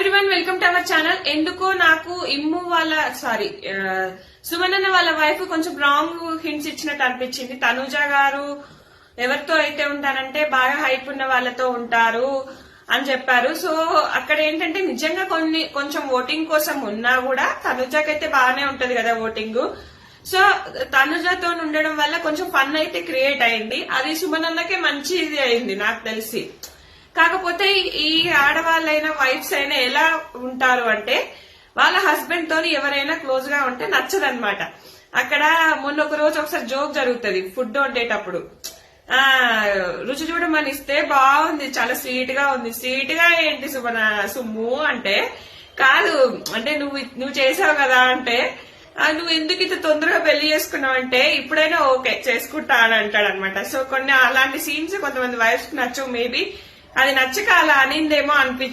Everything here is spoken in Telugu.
Everyone welcome to our channel ఎందుకో నాకు ఇమ్ము వాళ్ళ సారీ సుమనన్న వాళ్ళ వైఫ్ కొంచెం రాంగ్ హింట్స్ ఇచ్చినట్టు అనిపించింది. తనుజ గారు ఎవరితో అయితే ఉంటారంటే బాగా హైప్ ఉన్న వాళ్ళతో ఉంటారు అని చెప్పారు. సో అక్కడ ఏంటంటే నిజంగా కొన్ని కొంచెం ఓటింగ్ కోసం ఉన్నా కూడా తనుజకైతే బాగానే ఉంటది కదా ఓటింగ్ సో తనుజతో ఉండడం వల్ల కొంచెం ఫన్ అయితే క్రియేట్ అయింది. అది సుమనన్నకే మంచిది అయింది నాకు తెలిసి. కాకపోతే ఈ ఆడవాళ్ళైన వైఫ్స్ అయినా ఎలా ఉంటారు అంటే వాళ్ళ హస్బెండ్ తోని ఎవరైనా క్లోజ్గా ఉంటే నచ్చదనమాట అక్కడ మొన్న ఒక రోజు ఒకసారి జోక్ జరుగుతుంది ఫుడ్ వండేటప్పుడు. ఆ రుచి చూడమని ఇస్తే బాగుంది చాలా స్వీట్గా ఉంది. స్వీట్గా ఏంటి సుమన సుమ్ము అంటే కాదు అంటే నువ్వు నువ్వు చేసావు కదా అంటే నువ్వు ఎందుకు ఇంత తొందరగా పెళ్ళి చేసుకున్నావు అంటే ఇప్పుడైనా ఓకే చేసుకుంటా అని అంటాడు అనమాట సో కొన్ని అలాంటి సీన్స్ కొంతమంది వైఫ్ నచ్చవు మేబీ అది నచ్చక అలా అనిందేమో అనిపించింది